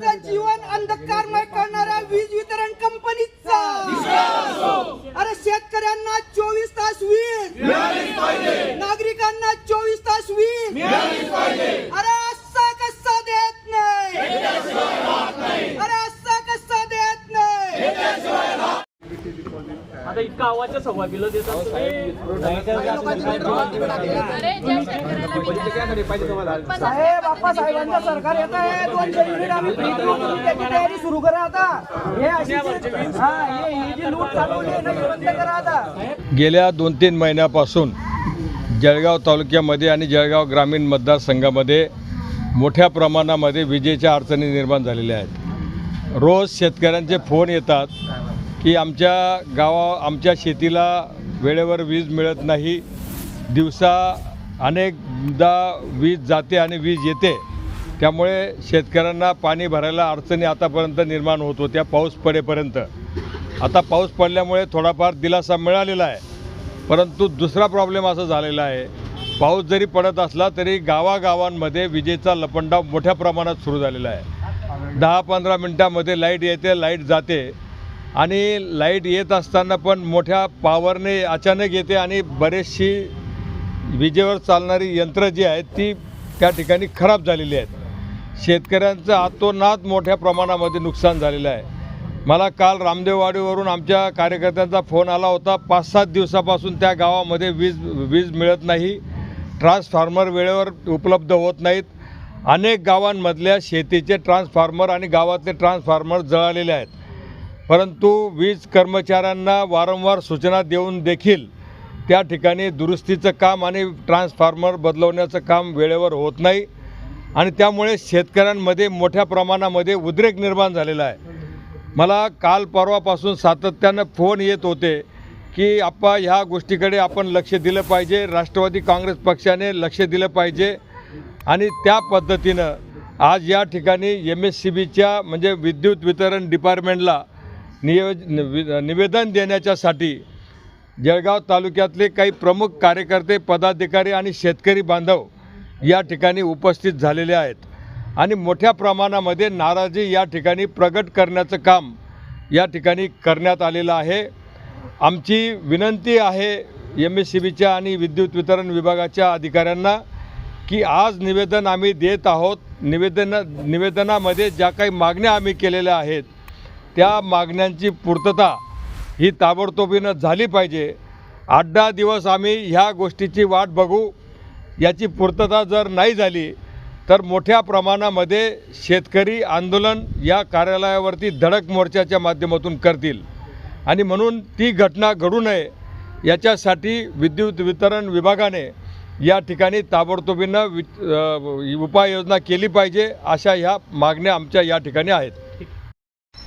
Sajiwan on the karma. Kilo देतात साहेब सरकार येत आहे. दोनशे युनिट आम्ही तयारी सुरू करा आता. हे अशी जी- हा हे ही जी लूट चालवली आहे ना ही बंद करा आता. गेल्या दोन तीन महिन्यापासून जळगाव तालुक्यामध्ये आणि जळगाव ग्रामीण मतदारसंघामध्ये मोठ्या प्रमाणामध्ये विजेच्या अडचणी निर्माण झालेल्या आहेत. रोज शेतकऱ्यांचे फोन येतात. की आमच्या गावा आमच्या शेतीला वेळेवर वीज मिळत नाही. दिवसा अनेकदा वीज जाते आणि वीज येते. त्यामुळे शेतकऱ्यांना पाणी भरायला अडचणी आतापर्यंत निर्माण होत होत्या पाऊस पडेपर्यंत. आता पाऊस पडल्यामुळे थोडाफार दिलासा मिळालेला आहे. परंतु दुसरा प्रॉब्लेम असा झालेला आहे. पाऊस जरी पडत असला तरी गावागावांमध्ये विजेचा लपंडाव मोठ्या प्रमाणात सुरू झालेला आहे. दहा पंधरा मिनटामध्ये लाइट येते लाइट जाते. आणि लाइट येत असताना पण मोठ्या पॉवरने अचानक येते आणि बरेचशी विजेवर चालणारी यंत्र जी आहेत ती त्या ठिकाणी खराब झालेली आहेत. शेतकऱ्यांचं आतोनात मोठ्या प्रमाणामध्ये नुकसान झालेलं आहे. मला काल रामदेववाडीवरून आमच्या कार्यकर्त्यांचा फोन आला होता. पाच सात दिवसापासून त्या गावामध्ये वीज वीज मिळत नाही. ट्रान्सफॉर्मर वेळेवर उपलब्ध होत नाहीत. अनेक गावांमधल्या शेतीचे ट्रान्सफॉर्मर आणि गावातले ट्रान्सफॉर्मर जळालेले आहेत. परंतु वीज कर्मचाऱ्यांना वारंवार सूचना देऊन देखील त्या ठिकाणी दुरुस्तीचं काम आणि ट्रान्सफॉर्मर बदलवण्याचं काम वेळेवर होत नाही. आणि त्यामुळे शेतकऱ्यांमध्ये मोठ्या प्रमाणामध्ये उद्रेक निर्माण झालेला आहे. मला काल परवापासून सातत्यानं फोन येत होते की आप्पा ह्या गोष्टीकडे आपण लक्ष दिलं पाहिजे. राष्ट्रवादी काँग्रेस पक्षाने लक्ष दिलं पाहिजे. आणि त्या पद्धतीनं आज या ठिकाणी एम एस सी बीच्या म्हणजे विद्युत वितरण डिपार्टमेंटला नियोज निवेदन देण्याच्यासाठी जळगाव तालुक्यातले काही प्रमुख कार्यकर्ते पदाधिकारी आणि शेतकरी बांधव या ठिकाणी उपस्थित झालेले आहेत. आणि मोठ्या प्रमाणामध्ये नाराजी या ठिकाणी प्रगट करण्याचं काम या ठिकाणी करण्यात आलेलं आहे. आमची विनंती आहे एम एस सी बीच्या आणि विद्युत वितरण विभागाच्या अधिकाऱ्यांना की आज निवेदन आम्ही देत आहोत. निवेदन निवेदनामध्ये ज्या काही मागण्या आम्ही केलेल्या आहेत त्या मागण्यांची पूर्तता ही ताबडतोबीनं झाली पाहिजे. आठ दहा दिवस आम्ही ह्या गोष्टीची वाट बघू. याची पूर्तता जर नाही झाली तर मोठ्या प्रमाणामध्ये शेतकरी आंदोलन या कार्यालयावरती धडक मोर्चाच्या माध्यमातून करतील. आणि म्हणून ती घटना घडू नये याच्यासाठी विद्युत वितरण विभागाने या ठिकाणी ताबडतोबीनं वि उपाययोजना केली पाहिजे अशा ह्या मागण्या आमच्या या ठिकाणी आहेत.